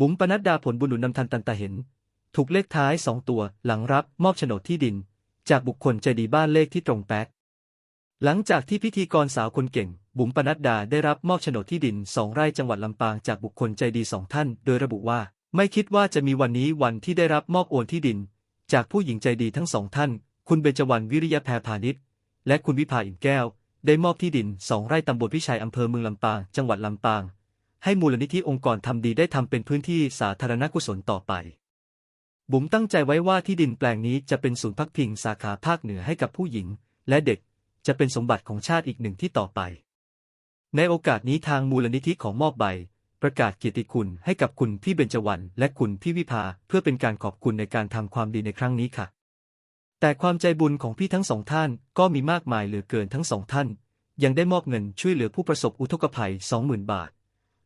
บุ๋มปนัดดาผลบุญหนุนนำทันตันตาเห็น ถูกเลขท้ายสองตัว หลังรับมอบโฉนดที่ดิน จากบุคคลใจดีบ้านเลขที่ตรงแป๊ก หลังจากที่พิธีกรสาวคนเก่ง บุ๋มปนัดดาได้รับมอบโฉนดที่ดินสองไร่จังหวัดลำปางจากบุคคลใจดีสองท่าน โดยระบุว่า ไม่คิดว่าจะมีวันนี้วันที่ได้รับมอบโอนที่ดิน จากผู้หญิงใจดีทั้งสองท่าน คุณเบญจวรรณวิริยะแพรพาณิชย์และคุณวิภาอิ่นแก้ว ได้มอบที่ดินสองไร่ตำบลพิชัยอำเภอเมืองลำปาง จังหวัดลำปาง ให้มูลนิธิองค์กรทำดีได้ทำเป็นพื้นที่สาธารณกุศลต่อไปบุ๋มตั้งใจไว้ว่าที่ดินแปลงนี้จะเป็นศูนย์พักพิงสาขาภาคเหนือให้กับผู้หญิง และเด็กจะเป็นสมบัติของชาติอีกหนึ่งที่ต่อไป ในโอกาสนี้ทางมูลนิธิของมอบใบ ประกาศเกียรติคุณให้กับคุณพี่เบญจวรรณและคุณพี่วิภาเพื่อเป็นการขอบคุณในการทำความดีในครั้งนี้ค่ะ แต่ความใจบุญของพี่ทั้งสองท่านก็มีมากมายเหลือเกินทั้งสองท่าน ยังได้มอบเงินช่วยเหลือผู้ประสบอุทกภัย 20,000 บาท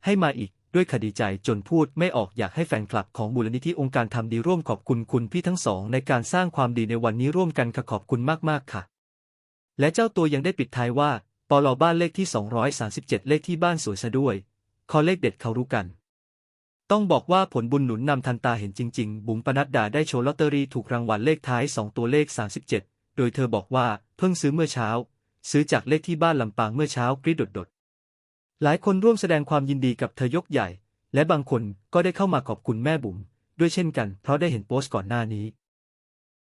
ให้มาอีกด้วยคดีใจจนพูดไม่ออกอยากให้แฟนคลับของมูลนิธิองค์การทำดีร่วมขอบคุณคุณพี่ทั้งสองในการสร้างความดีในวันนี้ร่วมกันค่ะขอบคุณมากๆค่ะ และเจ้าตัวยังได้ปิดท้ายว่าปลอบ้านเลขที่ 237 เลขที่บ้านสวยซะด้วยขอเลขเด็ดเขารู้กัน ต้องบอกว่าผลบุญหนุนนำทันตาเห็นจริง ๆ บุ๋มปนัดดาได้โชว์ลอตเตอรี่ถูกรางวัลเลขท้าย 2 ตัวเลข 37 โดยเธอบอกว่าเพิ่งซื้อเมื่อเช้า ซื้อจากเลขที่บ้านลำปางเมื่อเช้ากรีดดด หลายคนร่วมแสดงความยินดีกับเธอยกใหญ่ และบางคนก็ได้เข้ามาขอบคุณแม่บุ๋มด้วยเช่นกันเพราะได้เห็นโพสต์ก่อนหน้านี้